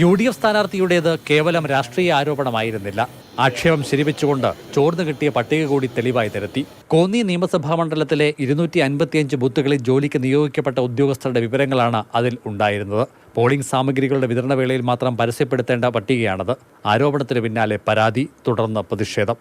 U D F സ്ഥാനാർത്ഥിയുടേത് കേവലം രാഷ്ട്രീയ ആരോപണമായിരുന്നില്ല. ആക്ഷേപം ശരിവെച്ചുകൊണ്ട് ചോർന്നു കിട്ടിയ പട്ടിക കൂടി തെളിവായി തരത്തി. കോന്നി നിയമസഭാ മണ്ഡലത്തിലെ ഇരുന്നൂറ്റി അൻപത്തിയഞ്ച് ബൂത്തുകളിൽ ജോലിക്ക് നിയോഗിക്കപ്പെട്ട ഉദ്യോഗസ്ഥരുടെ വിവരങ്ങളാണ് അതിൽ ഉണ്ടായിരുന്നത്. പോളിംഗ് സാമഗ്രികളുടെ വിതരണവേളയിൽ മാത്രം പരസ്യപ്പെടുത്തേണ്ട പട്ടികയാണത്. ആരോപണത്തിന് പിന്നാലെ പരാതി തുടർന്ന് പ്രതിഷേധം.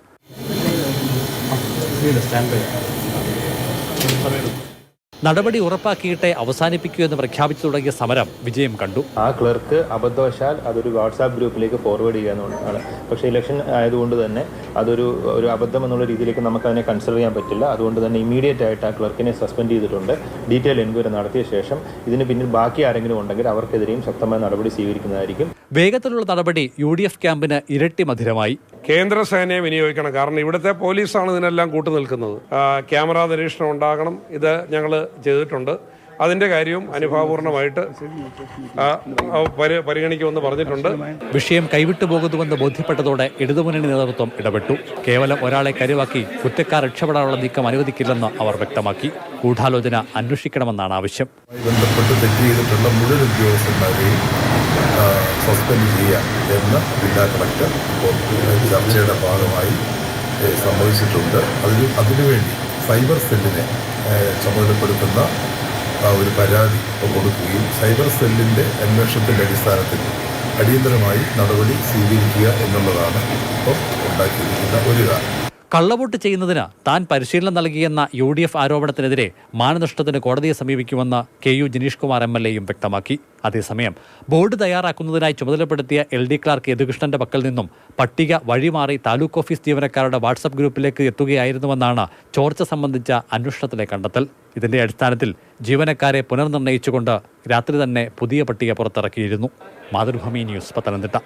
നടപടി ഉറപ്പാക്കിയിട്ടേ അവസാനിപ്പിക്കൂ എന്ന് പ്രഖ്യാപിച്ചു തുടങ്ങിയ സമരം വിജയം കണ്ടു. ആ ക്ലർക്ക് അബദ്ധവശാൽ അതൊരു വാട്സാപ്പ് ഗ്രൂപ്പിലേക്ക് ഫോർവേഡ് ചെയ്യാന്നുള്ളതാണ് പക്ഷേ ഇലക്ഷൻ ആയതുകൊണ്ട് തന്നെ അതൊരു ഒരു അബദ്ധം എന്നുള്ള രീതിയിലേക്ക് നമുക്ക് അതിനെ കൺസിഡർ ചെയ്യാൻ പറ്റില്ല. അതുകൊണ്ട് തന്നെ ഇമീഡിയറ്റ് ആയിട്ട് ആ ക്ലർക്കിനെ സസ്പെൻഡ് ചെയ്തിട്ടുണ്ട്. ഡീറ്റെയിൽ എൻക്വയറി നടത്തിയ ശേഷം ഇതിന് പിന്നിൽ ബാക്കി ആരെങ്കിലും ഉണ്ടെങ്കിൽ അവർക്കെതിരെയും ശക്തമായ നടപടി സ്വീകരിക്കുന്നതായിരിക്കും. വേഗത്തിലുള്ള നടപടി യു ഡി എഫ് ക്യാമ്പിന് ഇരട്ടി മധുരമായി. കേന്ദ്ര സേനയെ വിനിയോഗിക്കണം. കാരണം ഇവിടുത്തെ പോലീസാണ് ഇതിനെല്ലാം കൂട്ടുനിൽക്കുന്നത്. ക്യാമറ നിരീക്ഷണം ഉണ്ടാകണം. ഇത് ഞങ്ങൾ ചെയ്തിട്ടുണ്ട്. അതിന്റെ കാര്യവും അനുഭാവപൂർണമായിട്ട് പരിഗണിക്കുമെന്ന് പറഞ്ഞിട്ടുണ്ട്. വിഷയം കൈവിട്ടു പോകുന്നുവെന്ന് ബോധ്യപ്പെട്ടതോടെ ഇടതുമുന്നണി നേതൃത്വം ഇടപെട്ടു. കേവലം ഒരാളെ കരുവാക്കി കുറ്റക്കാർ രക്ഷപ്പെടാനുള്ള നീക്കം അനുവദിക്കില്ലെന്ന് അവർ വ്യക്തമാക്കി. ഗൂഢാലോചന അന്വേഷിക്കണമെന്നാണ് ആവശ്യം. ബന്ധപ്പെട്ട് തെറ്റ് ചെയ്തിട്ടുള്ള മുഴുവൻ ഉദ്യോഗസ്ഥന്മാരെയും സസ്പെൻഡ് ചെയ്യാം എന്ന് ജില്ലാ കളക്ടർ ചർച്ചയുടെ ഭാഗമായി സമ്മതിച്ചിട്ടുണ്ട്. അതിന് അതിനുവേണ്ടി സൈബർ സെല്ലിനെ ചുമതലപ്പെടുത്തുന്ന ആ, ഒരു പരാതി കൊടുക്കുകയും സൈബർ സെല്ലിന്റെ അന്വേഷണത്തിന്റെ അടിസ്ഥാനത്തിൽ അടിയന്തരമായി നടപടി സ്വീകരിക്കുക എന്നുള്ളതാണ് ഇപ്പോൾ ഉണ്ടാക്കിയിരിക്കുന്ന ഒരു കാരണം കള്ളവോട്ട് ചെയ്യുന്നതിന് താൻ പരിശീലനം നൽകിയെന്ന യു ഡി എഫ് ആരോപണത്തിനെതിരെ മാനനഷ്ടത്തിന് കോടതിയെ സമീപിക്കുമെന്ന് K U Janeesh Kumar M L എയും വ്യക്തമാക്കി. അതേസമയം ബോർഡ് തയ്യാറാക്കുന്നതിനായി ചുമതലപ്പെടുത്തിയ എൽ ഡി ക്ലാർക്ക് യദുകൃഷ്ണന്റെ പക്കൽ നിന്നും പട്ടിക വഴിമാറി താലൂക്ക് ഓഫീസ് ജീവനക്കാരുടെ വാട്സപ്പ് ഗ്രൂപ്പിലേക്ക് എത്തുകയായിരുന്നുവെന്നാണ് ചോർച്ച സംബന്ധിച്ച അന്വേഷണത്തിലെ കണ്ടെത്തൽ. ഇതിന്റെ അടിസ്ഥാനത്തിൽ ജീവനക്കാരെ പുനർനിർണയിച്ചുകൊണ്ട് രാത്രി തന്നെ പുതിയ പട്ടിക പുറത്തിറക്കിയിരുന്നു. മാതൃഭൂമി ന്യൂസ് പത്തനംതിട്ട.